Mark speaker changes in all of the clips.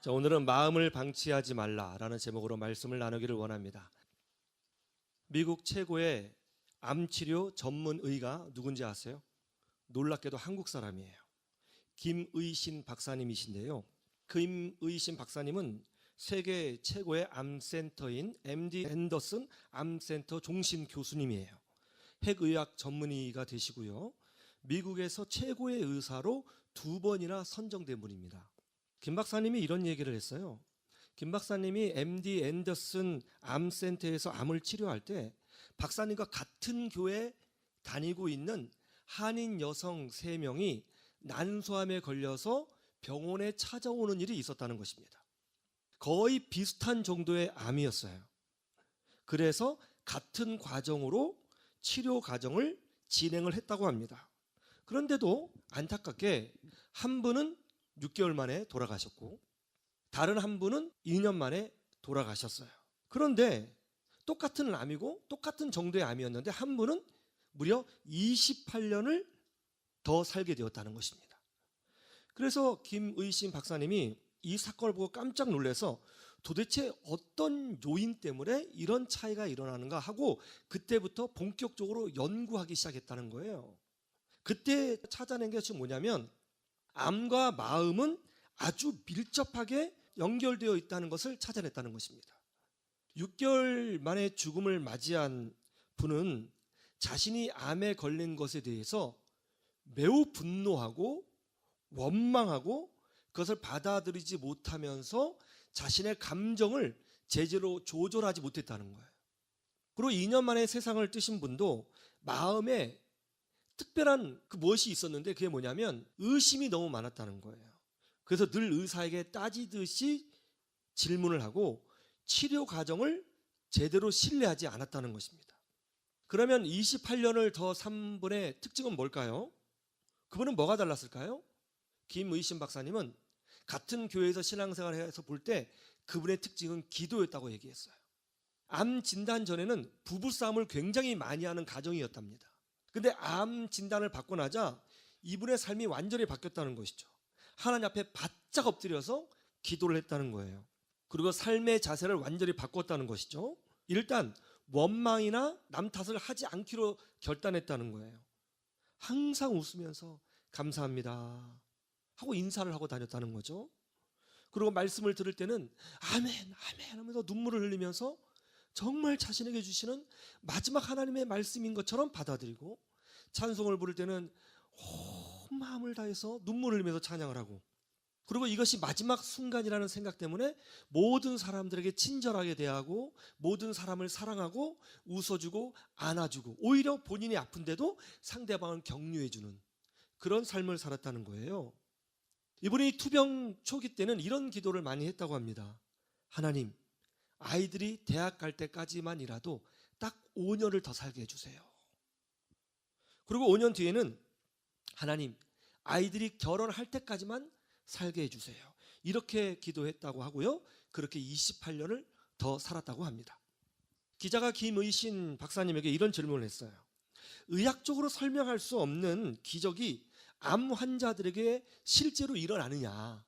Speaker 1: 자, 오늘은 마음을 방치하지 말라라는 제목으로 말씀을 나누기를 원합니다. 미국 최고의 암 치료 전문 의가 누군지 아세요? 놀랍게도 한국 사람이에요. 김의신 박사님이신데요. 김의신 박사님은 세계 최고의 암센터인 MD 앤더슨 암센터 종신 교수님이에요. 핵의학 전문의가 되시고요. 미국에서 최고의 의사로 두 번이나 선정된 분입니다. 김 박사님이 이런 얘기를 했어요. 김 박사님이 MD 앤더슨 암센터에서 암을 치료할 때 박사님과 같은 교회 다니고 있는 한인 여성 세명이 난소암에 걸려서 병원에 찾아오는 일이 있었다는 것입니다. 거의 비슷한 정도의 암이었어요. 그래서 같은 과정으로 치료 과정을 진행을 했다고 합니다. 그런데도 안타깝게 한 분은 6개월 만에 돌아가셨고 다른 한 분은 2년 만에 돌아가셨어요. 그런데 똑같은 암이고 똑같은 정도의 암이었는데 한 분은 무려 28년을 더 살게 되었다는 것입니다. 그래서 김의신 박사님이 이 사건을 보고 깜짝 놀라서 도대체 어떤 요인 때문에 이런 차이가 일어나는가 하고 그때부터 본격적으로 연구하기 시작했다는 거예요. 그때 찾아낸 것이 뭐냐면 암과 마음은 아주 밀접하게 연결되어 있다는 것을 찾아냈다는 것입니다. 6개월 만에 죽음을 맞이한 분은 자신이 암에 걸린 것에 대해서 매우 분노하고 원망하고 그것을 받아들이지 못하면서 자신의 감정을 제대로 조절하지 못했다는 거예요. 그리고 2년 만에 세상을 뜨신 분도 마음에 특별한 그 무엇이 있었는데 그게 뭐냐면 의심이 너무 많았다는 거예요. 그래서 늘 의사에게 따지듯이 질문을 하고 치료 과정을 제대로 신뢰하지 않았다는 것입니다. 그러면 28년을 더산 분의 특징은 뭘까요? 그분은 뭐가 달랐을까요? 김의신 박사님은 같은 교회에서 신앙생활을 해서 볼 때 그분의 특징은 기도였다고 얘기했어요. 암 진단 전에는 부부싸움을 굉장히 많이 하는 가정이었답니다. 근데 암 진단을 받고 나자 이분의 삶이 완전히 바뀌었다는 것이죠. 하나님 앞에 바짝 엎드려서 기도를 했다는 거예요. 그리고 삶의 자세를 완전히 바꿨다는 것이죠. 일단 원망이나 남 탓을 하지 않기로 결단했다는 거예요. 항상 웃으면서 감사합니다 하고 인사를 하고 다녔다는 거죠. 그리고 말씀을 들을 때는 아멘, 아멘 하면서 눈물을 흘리면서 정말 자신에게 주시는 마지막 하나님의 말씀인 것처럼 받아들이고 찬송을 부를 때는 온 마음을 다해서 눈물을 흘리면서 찬양을 하고 그리고 이것이 마지막 순간이라는 생각 때문에 모든 사람들에게 친절하게 대하고 모든 사람을 사랑하고 웃어주고 안아주고 오히려 본인이 아픈데도 상대방을 격려해주는 그런 삶을 살았다는 거예요. 이분이 투병 초기 때는 이런 기도를 많이 했다고 합니다. 하나님, 아이들이 대학 갈 때까지만이라도 딱 5년을 더 살게 해주세요. 그리고 5년 뒤에는 하나님, 아이들이 결혼할 때까지만 살게 해주세요. 이렇게 기도했다고 하고요. 그렇게 28년을 더 살았다고 합니다. 기자가 김의신 박사님에게 이런 질문을 했어요. 의학적으로 설명할 수 없는 기적이 암 환자들에게 실제로 일어나느냐.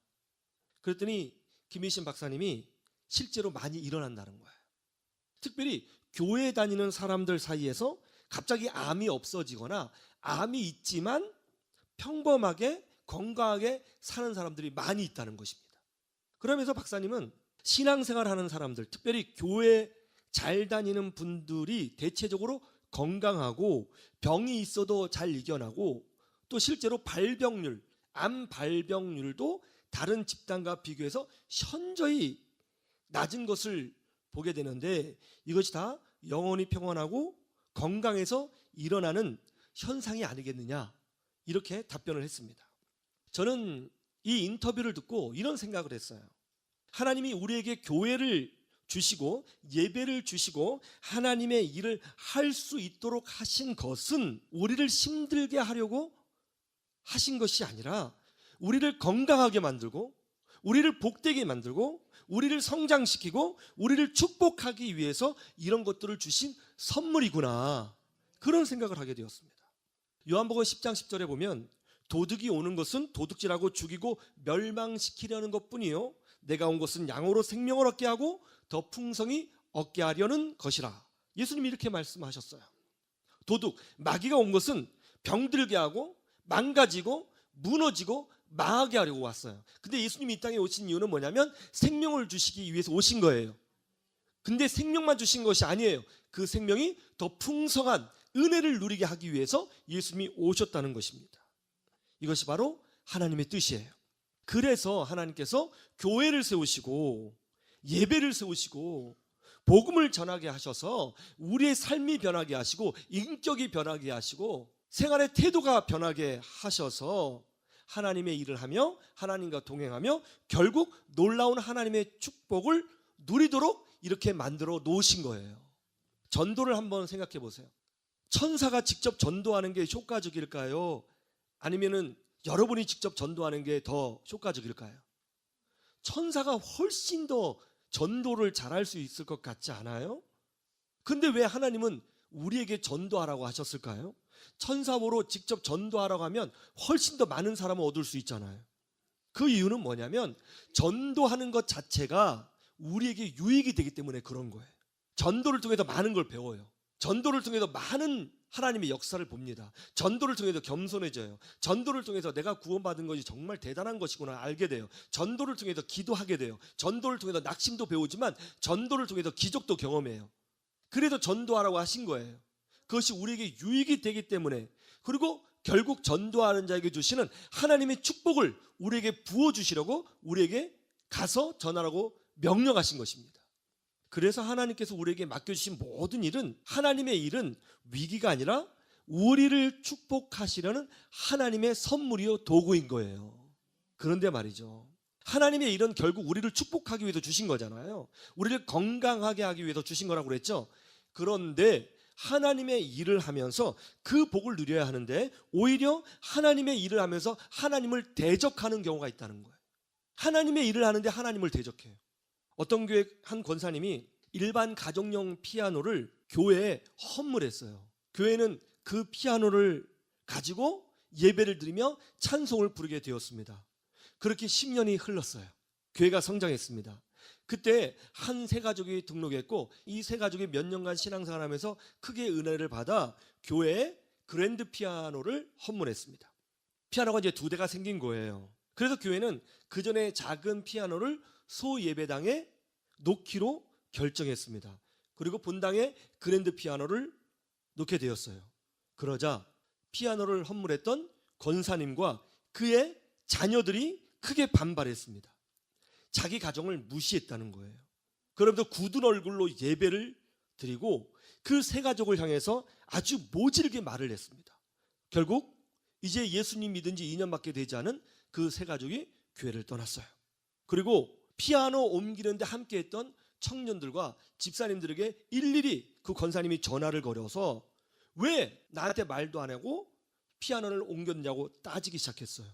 Speaker 1: 그랬더니 김의신 박사님이 실제로 많이 일어난다는 거예요. 특별히 교회 다니는 사람들 사이에서 갑자기 암이 없어지거나 암이 있지만 평범하게 건강하게 사는 사람들이 많이 있다는 것입니다. 그러면서 박사님은 신앙생활 하는 사람들, 특별히 교회 잘 다니는 분들이 대체적으로 건강하고 병이 있어도 잘 이겨나고 또 실제로 발병률, 암 발병률도 다른 집단과 비교해서 현저히 낮은 것을 보게 되는데 이것이 다 영원히 평안하고 건강해서 일어나는 현상이 아니겠느냐 이렇게 답변을 했습니다. 저는 이 인터뷰를 듣고 이런 생각을 했어요. 하나님이 우리에게 교회를 주시고 예배를 주시고 하나님의 일을 할 수 있도록 하신 것은 우리를 힘들게 하려고 하신 것이 아니라 우리를 건강하게 만들고 우리를 복되게 만들고 우리를 성장시키고 우리를 축복하기 위해서 이런 것들을 주신 선물이구나. 그런 생각을 하게 되었습니다. 요한복음 10장 10절에 보면 도둑이 오는 것은 도둑질하고 죽이고 멸망시키려는 것뿐이요 내가 온 것은 양으로 생명을 얻게 하고 더 풍성히 얻게 하려는 것이라. 예수님이 이렇게 말씀하셨어요. 도둑, 마귀가 온 것은 병들게 하고 망가지고 무너지고 망하게 하려고 왔어요. 근데 예수님이 이 땅에 오신 이유는 뭐냐면 생명을 주시기 위해서 오신 거예요. 근데 생명만 주신 것이 아니에요. 그 생명이 더 풍성한 은혜를 누리게 하기 위해서 예수님이 오셨다는 것입니다. 이것이 바로 하나님의 뜻이에요. 그래서 하나님께서 교회를 세우시고 예배를 세우시고 복음을 전하게 하셔서 우리의 삶이 변하게 하시고 인격이 변하게 하시고 생활의 태도가 변하게 하셔서 하나님의 일을 하며 하나님과 동행하며 결국 놀라운 하나님의 축복을 누리도록 이렇게 만들어 놓으신 거예요. 전도를 한번 생각해 보세요. 천사가 직접 전도하는 게 효과적일까요? 아니면은 여러분이 직접 전도하는 게 더 효과적일까요? 천사가 훨씬 더 전도를 잘할 수 있을 것 같지 않아요? 근데 왜 하나님은 우리에게 전도하라고 하셨을까요? 천사보로 직접 전도하라고 하면 훨씬 더 많은 사람을 얻을 수 있잖아요. 그 이유는 뭐냐면 전도하는 것 자체가 우리에게 유익이 되기 때문에 그런 거예요. 전도를 통해서 많은 걸 배워요. 전도를 통해서 많은 하나님의 역사를 봅니다. 전도를 통해서 겸손해져요. 전도를 통해서 내가 구원받은 것이 정말 대단한 것이구나 알게 돼요. 전도를 통해서 기도하게 돼요. 전도를 통해서 낙심도 배우지만 전도를 통해서 기적도 경험해요. 그래서 전도하라고 하신 거예요. 그것이 우리에게 유익이 되기 때문에 그리고 결국 전도하는 자에게 주시는 하나님의 축복을 우리에게 부어 주시려고 우리에게 가서 전하라고 명령하신 것입니다. 그래서 하나님께서 우리에게 맡겨주신 모든 일은 하나님의 일은 위기가 아니라 우리를 축복하시려는 하나님의 선물이요 도구인 거예요. 그런데 말이죠. 하나님의 일은 결국 우리를 축복하기 위해서 주신 거잖아요. 우리를 건강하게 하기 위해서 주신 거라고 그랬죠. 그런데 하나님의 일을 하면서 그 복을 누려야 하는데 오히려 하나님의 일을 하면서 하나님을 대적하는 경우가 있다는 거예요. 하나님의 일을 하는데 하나님을 대적해요. 어떤 교회 한 권사님이 일반 가정용 피아노를 교회에 헌물했어요. 교회는 그 피아노를 가지고 예배를 드리며 찬송을 부르게 되었습니다. 그렇게 10년이 흘렀어요. 교회가 성장했습니다. 그때 한 세 가족이 등록했고 이 세 가족이 몇 년간 신앙생활 하면서 크게 은혜를 받아 교회에 그랜드 피아노를 헌물했습니다. 피아노가 이제 두 대가 생긴 거예요. 그래서 교회는 그 전에 작은 피아노를 소 예배당에 놓기로 결정했습니다. 그리고 본당에 그랜드 피아노를 놓게 되었어요. 그러자 피아노를 헌물했던 권사님과 그의 자녀들이 크게 반발했습니다. 자기 가정을 무시했다는 거예요. 그러면서 굳은 얼굴로 예배를 드리고 그 세 가족을 향해서 아주 모질게 말을 했습니다. 결국 이제 예수님 믿은 지 2년밖에 되지 않은 그 세 가족이 교회를 떠났어요. 그리고 피아노 옮기는데 함께 했던 청년들과 집사님들에게 일일이 그 권사님이 전화를 걸어서 왜 나한테 말도 안 하고 피아노를 옮겼냐고 따지기 시작했어요.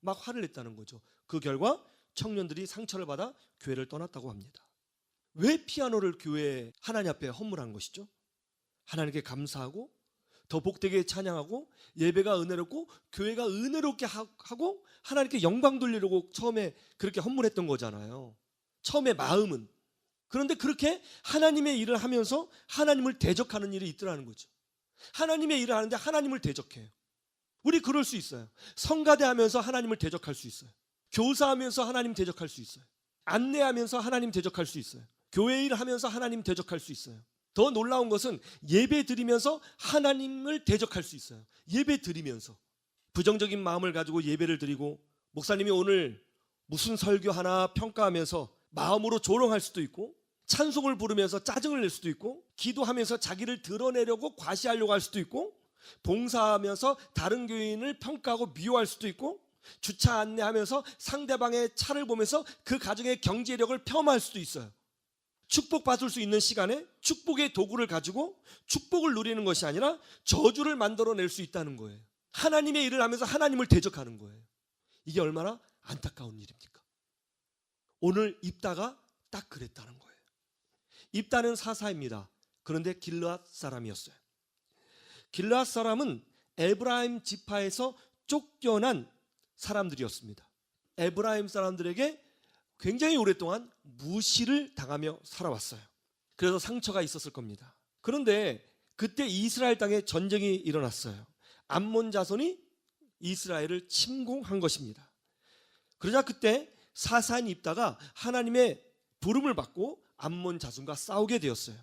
Speaker 1: 막 화를 냈다는 거죠. 그 결과 청년들이 상처를 받아 교회를 떠났다고 합니다. 왜 피아노를 교회 하나님 앞에 헌물한 것이죠? 하나님께 감사하고 더 복되게 찬양하고 예배가 은혜롭고 교회가 은혜롭게 하고 하나님께 영광 돌리려고 처음에 그렇게 헌물했던 거잖아요. 처음에 마음은 그런데 그렇게 하나님의 일을 하면서 하나님을 대적하는 일이 있더라는 거죠. 하나님의 일을 하는데 하나님을 대적해요. 우리 그럴 수 있어요. 성가대 하면서 하나님을 대적할 수 있어요. 교사하면서 하나님 대적할 수 있어요. 안내하면서 하나님 대적할 수 있어요. 교회 일 하면서 하나님 대적할 수 있어요. 더 놀라운 것은 예배 드리면서 하나님을 대적할 수 있어요. 예배 드리면서 부정적인 마음을 가지고 예배를 드리고 목사님이 오늘 무슨 설교 하나 평가하면서 마음으로 조롱할 수도 있고 찬송을 부르면서 짜증을 낼 수도 있고 기도하면서 자기를 드러내려고 과시하려고 할 수도 있고 봉사하면서 다른 교인을 평가하고 미워할 수도 있고 주차 안내하면서 상대방의 차를 보면서 그 가정의 경제력을 폄하할 수도 있어요. 축복받을 수 있는 시간에 축복의 도구를 가지고 축복을 누리는 것이 아니라 저주를 만들어낼 수 있다는 거예요. 하나님의 일을 하면서 하나님을 대적하는 거예요. 이게 얼마나 안타까운 일입니까? 오늘 입다가 딱 그랬다는 거예요. 입다는 사사입니다. 그런데 길르앗 사람이었어요. 길르앗 사람은 에브라임 지파에서 쫓겨난 사람들이었습니다. 에브라임 사람들에게 굉장히 오랫동안 무시를 당하며 살아왔어요. 그래서 상처가 있었을 겁니다. 그런데 그때 이스라엘 땅에 전쟁이 일어났어요. 암몬 자손이 이스라엘을 침공한 것입니다. 그러자 그때 사산 입다가 하나님의 부름을 받고 암몬 자손과 싸우게 되었어요.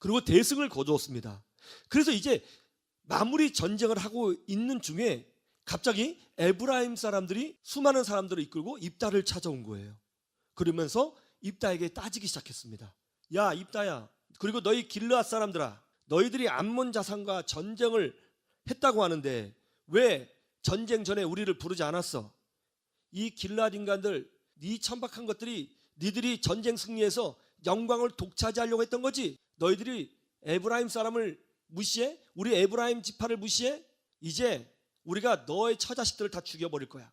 Speaker 1: 그리고 대승을 거두었습니다. 그래서 이제 마무리 전쟁을 하고 있는 중에 갑자기 에브라임 사람들이 수많은 사람들을 이끌고 입다를 찾아온 거예요. 그러면서 입다에게 따지기 시작했습니다. 야 입다야 그리고 너희 길르앗 사람들아 너희들이 암몬 자산과 전쟁을 했다고 하는데 왜 전쟁 전에 우리를 부르지 않았어? 이 길르앗 인간들 네 천박한 것들이 니들이 전쟁 승리해서 영광을 독차지하려고 했던 거지. 너희들이 에브라임 사람을 무시해? 우리 에브라임 지파를 무시해? 이제 우리가 너의 처자식들을 다 죽여버릴 거야.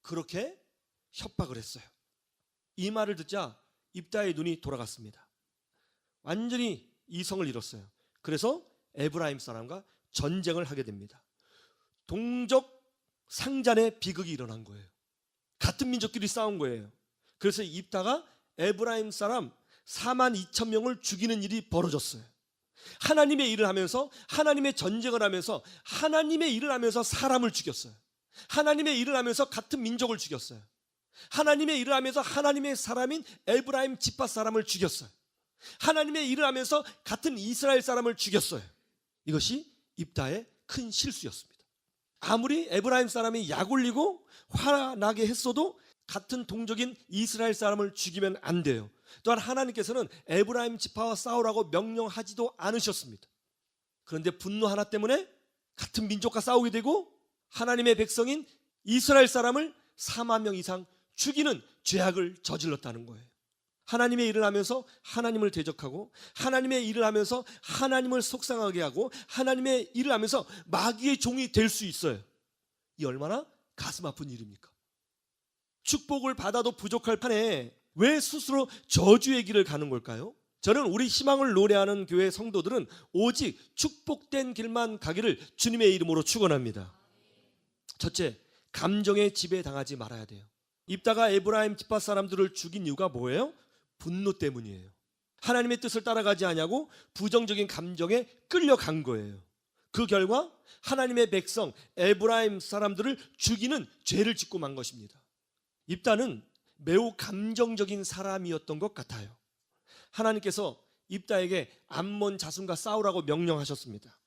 Speaker 1: 그렇게 협박을 했어요. 이 말을 듣자 입다의 눈이 돌아갔습니다. 완전히 이성을 잃었어요. 그래서 에브라임 사람과 전쟁을 하게 됩니다. 동족 상잔의 비극이 일어난 거예요. 같은 민족끼리 싸운 거예요. 그래서 입다가 에브라임 사람 4만 2천 명을 죽이는 일이 벌어졌어요. 하나님의 일을 하면서 하나님의 전쟁을 하면서 하나님의 일을 하면서 사람을 죽였어요. 하나님의 일을 하면서 같은 민족을 죽였어요. 하나님의 일을 하면서 하나님의 사람인 에브라임 집파 사람을 죽였어요. 하나님의 일을 하면서 같은 이스라엘 사람을 죽였어요. 이것이 입다의 큰 실수였습니다. 아무리 에브라임 사람이 약 올리고 화나게 했어도 같은 동족인 이스라엘 사람을 죽이면 안 돼요. 또한 하나님께서는 에브라임 지파와 싸우라고 명령하지도 않으셨습니다. 그런데 분노 하나 때문에 같은 민족과 싸우게 되고 하나님의 백성인 이스라엘 사람을 4만 명 이상 죽이는 죄악을 저질렀다는 거예요. 하나님의 일을 하면서 하나님을 대적하고 하나님의 일을 하면서 하나님을 속상하게 하고 하나님의 일을 하면서 마귀의 종이 될 수 있어요. 이 얼마나 가슴 아픈 일입니까? 축복을 받아도 부족할 판에 왜 스스로 저주의 길을 가는 걸까요? 저는 우리 희망을 노래하는 교회 성도들은 오직 축복된 길만 가기를 주님의 이름으로 축원합니다. 첫째, 감정의 지배당하지 말아야 돼요. 입다가 에브라임 집파 사람들을 죽인 이유가 뭐예요? 분노 때문이에요. 하나님의 뜻을 따라가지 않냐고 부정적인 감정에 끌려간 거예요. 그 결과 하나님의 백성 에브라임 사람들을 죽이는 죄를 짓고 만 것입니다. 입다는 매우 감정적인 사람이었던 것 같아요. 하나님께서 입다에게 암몬 자손과 싸우라고 명령하셨습니다.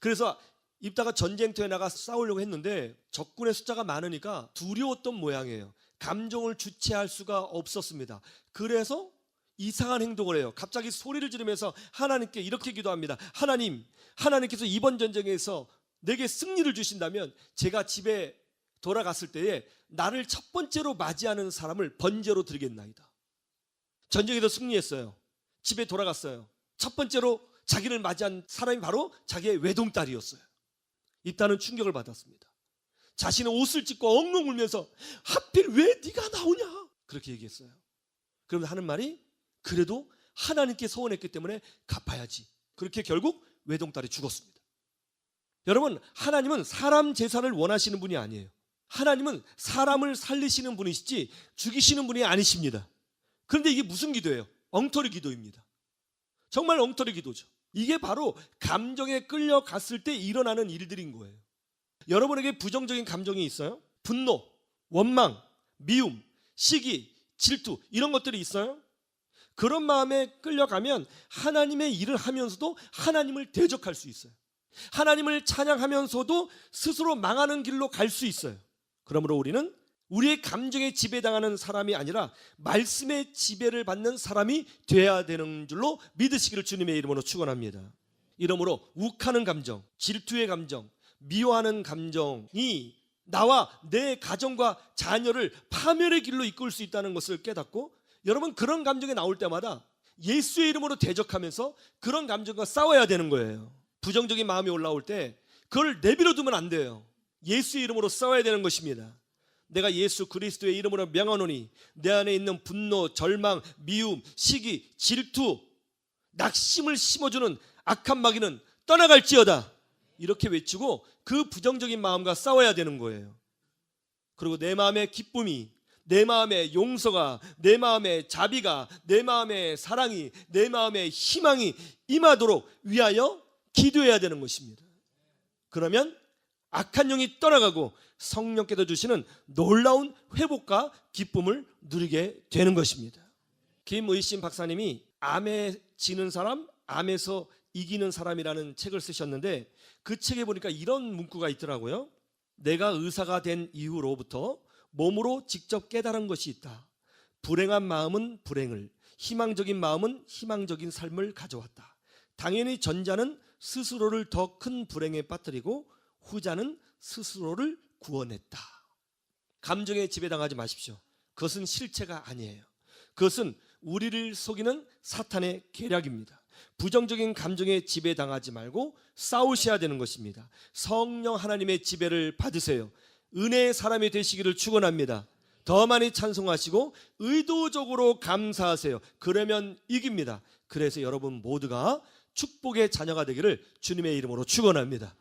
Speaker 1: 그래서 입다가 전쟁터에 나가 싸우려고 했는데 적군의 숫자가 많으니까 두려웠던 모양이에요. 감정을 주체할 수가 없었습니다. 그래서 이상한 행동을 해요. 갑자기 소리를 지르면서 하나님께 이렇게 기도합니다. 하나님, 하나님께서 이번 전쟁에서 내게 승리를 주신다면 제가 집에 돌아갔을 때에 나를 첫 번째로 맞이하는 사람을 번제로 드리겠나이다. 전쟁에서 승리했어요. 집에 돌아갔어요. 첫 번째로 자기를 맞이한 사람이 바로 자기의 외동딸이었어요. 입다는 충격을 받았습니다. 자신의 옷을 찢고 엉엉 울면서 하필 왜 네가 나오냐 그렇게 얘기했어요. 그러면 하는 말이 그래도 하나님께 소원했기 때문에 갚아야지. 그렇게 결국 외동딸이 죽었습니다. 여러분 하나님은 사람 재산을 원하시는 분이 아니에요. 하나님은 사람을 살리시는 분이시지 죽이시는 분이 아니십니다. 그런데 이게 무슨 기도예요? 엉터리 기도입니다. 정말 엉터리 기도죠. 이게 바로 감정에 끌려갔을 때 일어나는 일들인 거예요. 여러분에게 부정적인 감정이 있어요? 분노, 원망, 미움, 시기, 질투 이런 것들이 있어요? 그런 마음에 끌려가면 하나님의 일을 하면서도 하나님을 대적할 수 있어요. 하나님을 찬양하면서도 스스로 망하는 길로 갈 수 있어요. 그러므로 우리는 우리의 감정에 지배당하는 사람이 아니라 말씀의 지배를 받는 사람이 돼야 되는 줄로 믿으시기를 주님의 이름으로 축원합니다. 이러므로 욱하는 감정, 질투의 감정, 미워하는 감정이 나와 내 가정과 자녀를 파멸의 길로 이끌 수 있다는 것을 깨닫고 여러분 그런 감정이 나올 때마다 예수의 이름으로 대적하면서 그런 감정과 싸워야 되는 거예요. 부정적인 마음이 올라올 때 그걸 내버려 두면 안 돼요. 예수의 이름으로 싸워야 되는 것입니다. 내가 예수 그리스도의 이름으로 명하노니 내 안에 있는 분노, 절망, 미움, 시기, 질투, 낙심을 심어주는 악한 마귀는 떠나갈지어다. 이렇게 외치고 그 부정적인 마음과 싸워야 되는 거예요. 그리고 내 마음의 기쁨이 내 마음의 용서가, 내 마음의 자비가, 내 마음의 사랑이, 내 마음의 희망이 임하도록 위하여 기도해야 되는 것입니다. 그러면 악한 영이 떠나가고 성령께서 주시는 놀라운 회복과 기쁨을 누리게 되는 것입니다. 김의신 박사님이 암에 지는 사람, 암에서 이기는 사람이라는 책을 쓰셨는데 그 책에 보니까 이런 문구가 있더라고요. 내가 의사가 된 이후로부터 몸으로 직접 깨달은 것이 있다. 불행한 마음은 불행을, 희망적인 마음은 희망적인 삶을 가져왔다. 당연히 전자는 스스로를 더 큰 불행에 빠뜨리고 후자는 스스로를 구원했다. 감정에 지배당하지 마십시오. 그것은 실체가 아니에요. 그것은 우리를 속이는 사탄의 계략입니다. 부정적인 감정에 지배당하지 말고 싸우셔야 되는 것입니다. 성령 하나님의 지배를 받으세요. 은혜의 사람이 되시기를 축원합니다. 더 많이 찬송하시고 의도적으로 감사하세요. 그러면 이깁니다. 그래서 여러분 모두가 축복의 자녀가 되기를 주님의 이름으로 축원합니다.